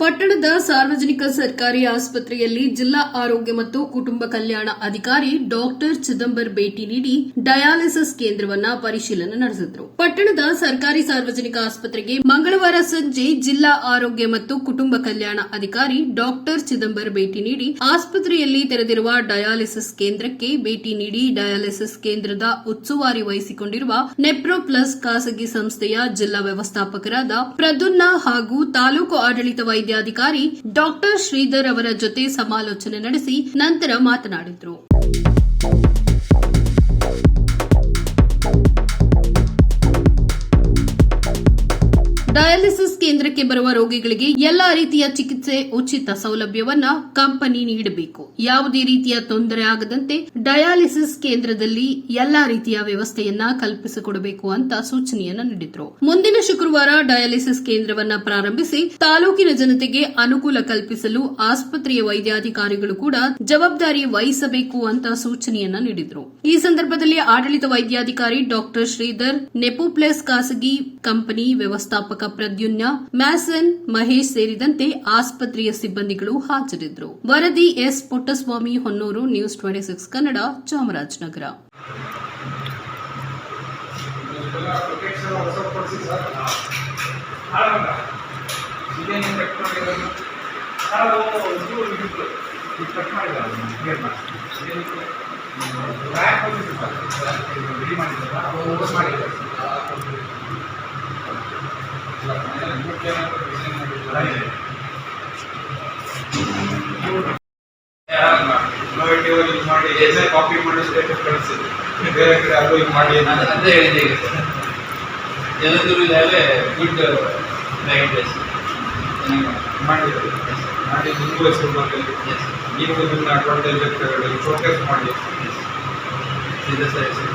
ಪಟ್ಟಣದ ಸಾರ್ವಜನಿಕ ಸರ್ಕಾರಿ ಆಸ್ಪತ್ರೆಯಲ್ಲಿ ಜಿಲ್ಲಾ ಆರೋಗ್ಯ ಮತ್ತು ಕುಟುಂಬ ಕಲ್ಯಾಣ ಅಧಿಕಾರಿ ಡಾಕ್ಟರ್ ಚಿದಂಬರ್ ಭೇಟಿ ನೀಡಿ ಡಯಾಲಿಸಿಸ್ ಕೇಂದ್ರವನ್ನ ಪರಿಶೀಲನೆ ನಡೆಸಿದರು. ಪಟ್ಟಣದ ಸರ್ಕಾರಿ ಸಾರ್ವಜನಿಕ ಆಸ್ಪತ್ರೆಗೆ ಮಂಗಳವಾರ ಸಂಜೆ ಜಿಲ್ಲಾ ಆರೋಗ್ಯ ಮತ್ತು ಕುಟುಂಬ ಕಲ್ಯಾಣ ಅಧಿಕಾರಿ ಡಾಕ್ಟರ್ ಚಿದಂಬರ್ ಭೇಟಿ ನೀಡಿ ಆಸ್ಪತ್ರೆಯಲ್ಲಿ ತೆರೆದಿರುವ ಡಯಾಲಿಸಿಸ್ ಕೇಂದ್ರಕ್ಕೆ ಭೇಟಿ ನೀಡಿ ಡಯಾಲಿಸಿಸ್ ಕೇಂದ್ರದ ಉಸ್ತುವಾರಿ ವಹಿಸಿಕೊಂಡಿರುವ ನೆಪ್ರೋ ಪ್ಲಸ್ ಖಾಸಗಿ ಸಂಸ್ಥೆಯ ಜಿಲ್ಲಾ ವ್ಯವಸ್ಥಾಪಕರಾದ ಪ್ರದುನ್ನ ಹಾಗೂ ತಾಲೂಕು ಆಡಳಿತ ವೈದ್ಯಾಧಿಕಾರಿ ಡಾಕ್ಟರ್ ಶ್ರೀಧರ್ ಅವರ ಜೊತೆ ಸಮಾಲೋಚನೆ ನಡೆಸಿ ನಂತರ ಮಾತನಾಡಿದರು. ಡಯಾಲಿಸಿಸ್ ಕೇಂದ್ರಕ್ಕೆ ಬರುವ ರೋಗಿಗಳಿಗೆ ಎಲ್ಲಾ ರೀತಿಯ ಚಿಕಿತ್ಸೆ ಉಚಿತ ಸೌಲಭ್ಯವನ್ನ ಕಂಪನಿ ನೀಡಬೇಕು. ಯಾವುದೇ ರೀತಿಯ ತೊಂದರೆ ಆಗದಂತೆ ಡಯಾಲಿಸಿಸ್ ಕೇಂದ್ರದಲ್ಲಿ ಎಲ್ಲಾ ರೀತಿಯ ವ್ಯವಸ್ಥೆಯನ್ನ ಕಲ್ಪಿಸಿಕೊಡಬೇಕು ಅಂತ ಸೂಚನೆಯನ್ನ ನೀಡಿದ್ರು. ಮುಂದಿನ ಶುಕ್ರವಾರ ಡಯಾಲಿಸಿಸ್ ಕೇಂದ್ರವನ್ನ ಪ್ರಾರಂಭಿಸಿ ತಾಲೂಕಿನ ಜನತೆಗೆ ಅನುಕೂಲ ಕಲ್ಪಿಸಲು ಆಸ್ಪತ್ರೆಯ ವೈದ್ಯಾಧಿಕಾರಿಗಳು ಕೂಡ ಜವಾಬ್ದಾರಿ ವಹಿಸಬೇಕು ಅಂತ ಸೂಚನೆಯನ್ನ ನೀಡಿದ್ರು. ಈ ಸಂದರ್ಭದಲ್ಲಿ ಆಡಳಿತ ವೈದ್ಯಾಧಿಕಾರಿ ಡಾಕ್ಟರ್ ಶ್ರೀಧರ್ ನೆಪೋಪ್ಲೆಸ್ ಖಾಸಗಿ ಕಂಪನಿ ವ್ಯವಸ್ಥಾಪಕ ಪ್ರದ್ಯುನ್ಯ ಮ್ಯಾಸನ್, ಮಹೇಶ್ ಸೇರಿದಂತೆ ಆಸ್ಪತ್ರೆಯ ಸಿಬ್ಬಂದಿಗಳು ಹಾಜರಿದ್ದರು. ವರದಿ S. Puttaswamy, Honnur, news twenty six Kannada, Chamarajanagar. ಮಾಡಿ ಕಾಪಿ ಮಾಡಿ ಸ್ಟೇಟಸ್ ಕಳಿಸಿದ್ರು ಬೇರೆ ಕಡೆ ಅಲ್ಲೂ ಇದು ಮಾಡಿ ನಾನು ಅದೇ ಹೇಳಿದೆ ಈಗ ಸರ್ ಎಲ್ಲದೂ ಇದಾವೆ ಗುಡ್ ಲೈಟೇಸ್ ಮಾಡಿದ್ರು ಮಾಡಿ ಬಂದಲ್ಲಿ ನೀವು ಇದನ್ನ ಅಡ್ವಾಂಟೇಜ್ ಮಾಡಿ ಇದೆ ಸರ್ ನೀವು